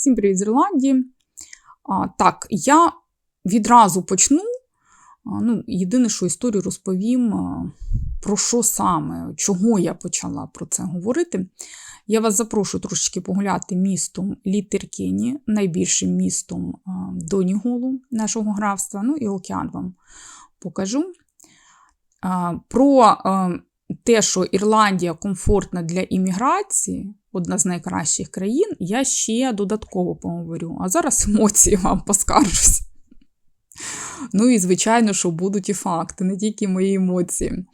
Всім привіт з Ірландії. А, так, я відразу почну. А, ну, єдине, що історію розповім, а, про що саме, чого я почала про це говорити. Я вас запрошую трошечки погуляти містом Літеркені, найбільшим містом а, Доніголу нашого графства. Ну і океан вам покажу. А, Про а, те, що Ірландія комфортна для імміграції, одна з найкращих країн, я ще додатково поговорю. А зараз емоції вам поскаржусь. Ну і, звичайно, що будуть і факти, не тільки мої емоції.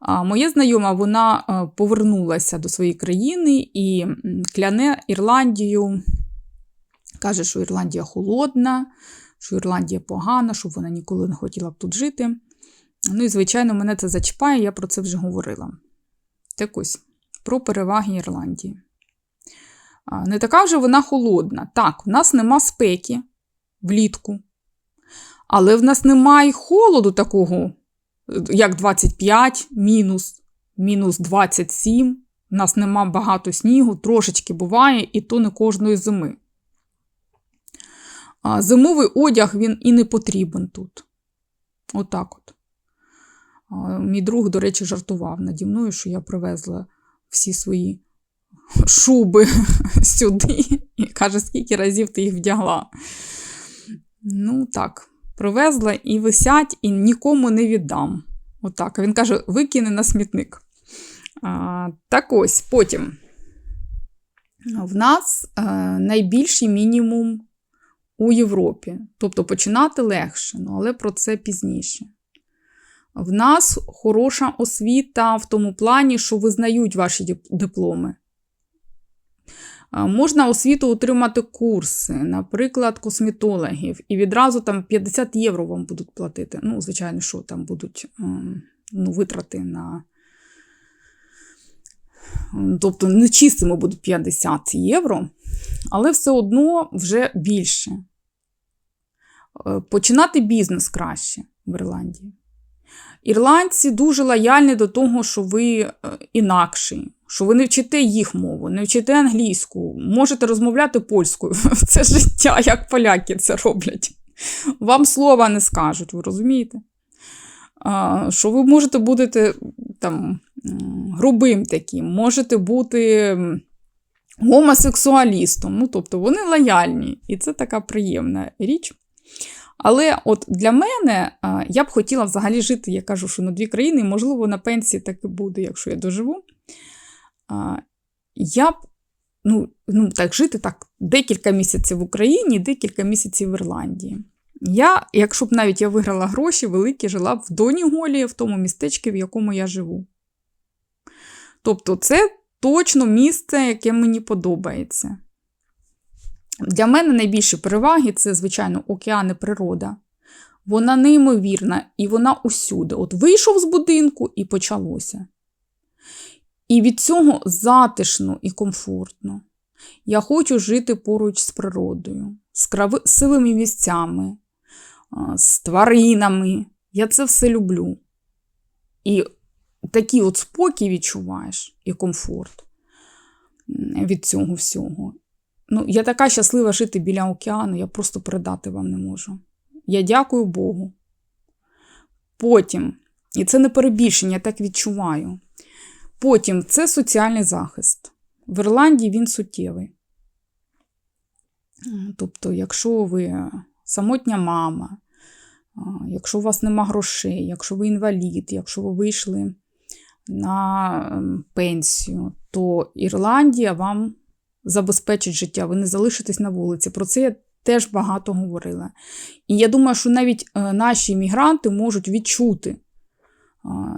А, Моя знайома вона повернулася до своєї країни і кляне Ірландію, каже, що Ірландія холодна, що Ірландія погана, що вона ніколи не хотіла б тут жити. Ну і, звичайно, мене це зачіпає, я про це вже говорила. Так ось, про переваги Ірландії. Не така вже вона холодна. Так, в нас нема спеки влітку. Але в нас немає холоду такого, як 25, мінус, мінус 27. У нас нема багато снігу, трошечки буває, і то не кожної зими. Зимовий одяг він і не потрібен тут. Отак от. Мій друг, до речі, жартував наді мною, що я привезла всі свої шуби сюди. І каже, скільки разів ти їх вдягла. Ну, так, привезла і висять, і нікому не віддам. Отак. Він каже: викине на смітник. А, Так ось потім. В нас а, найбільший мінімум у Європі. Тобто починати легше, ну, але про це пізніше. В нас хороша освіта в тому плані, що визнають ваші дипломи. Можна освіту отримати курси, наприклад, косметологів, і відразу там 50 євро вам будуть платити. Ну, звичайно, що там будуть ем, ну, витрати на. Тобто не чистими будуть 50 євро, але все одно вже більше. Е, Починати бізнес краще в Ірландії. Ірландці дуже лояльні до того, що ви е, інакші, що ви не вчите їх мову, не вчите англійську, можете розмовляти польською. Це життя, як поляки це роблять. Вам слова не скажуть, ви розумієте? Що ви можете бути там грубим таким, можете бути гомосексуалістом. Ну, тобто вони лояльні, і це така приємна річ. Але от для мене я б хотіла взагалі жити, я кажу, що на дві країни, можливо, на пенсії так і буде, якщо я доживу. Я б ну, ну, так жити так декілька місяців в Україні, декілька місяців в Ірландії. Я, якщо б навіть я виграла гроші великі, жила б в Доніголі, в тому містечку, в якому я живу. Тобто, це точно місце, яке мені подобається. Для мене найбільші переваги це, звичайно, океан і природа. Вона неймовірна і вона усюди. От вийшов з будинку і почалося. І від цього затишно і комфортно. Я хочу жити поруч з природою, з красивими місцями, з тваринами. Я це все люблю. І такий от спокій відчуваєш і комфорт від цього всього. Ну, я така щаслива жити біля океану, я просто передати вам не можу. Я дякую Богу. Потім, і це не перебільшення, я так відчуваю. Потім це соціальний захист. В Ірландії він суттєвий. Тобто, якщо ви самотня мама, якщо у вас нема грошей, якщо ви інвалід, якщо ви вийшли на ем, пенсію, то Ірландія вам забезпечить життя, ви не залишитесь на вулиці. Про це я теж багато говорила. І я думаю, що навіть е, наші іммігранти можуть відчути,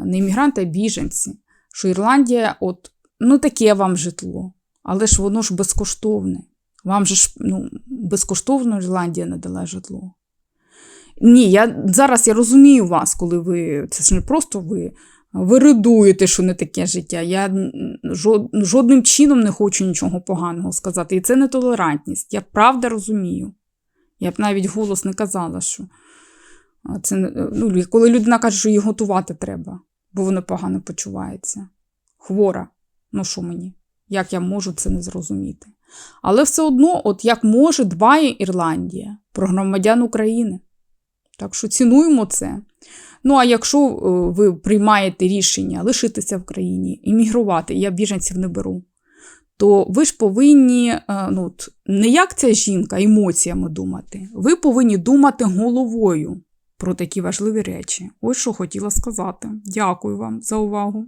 не іммігранти, а біженці, що Ірландія, от, ну таке вам житло, але ж воно ж безкоштовне. Вам же ж ну, безкоштовно Ірландія не дала житло. Ні, я зараз я розумію вас, коли ви. Це ж не просто ви виридуєте, що не таке життя. Я жодним чином не хочу нічого поганого сказати. І це не толерантність. Я правда розумію. Я б навіть голос не казала, що це ну, коли людина каже, що її готувати треба, бо вона погано почувається. Хвора. Ну що мені? як я можу це не зрозуміти. Але все одно, от як може, дбає Ірландія про громадян України. Так що цінуємо це. Ну, а якщо е, ви приймаєте рішення лишитися в країні, іммігрувати, я біженців не беру, то ви ж повинні е, ну, не як ця жінка емоціями думати, ви повинні думати головою про такі важливі речі. Ось що хотіла сказати. Дякую вам за увагу.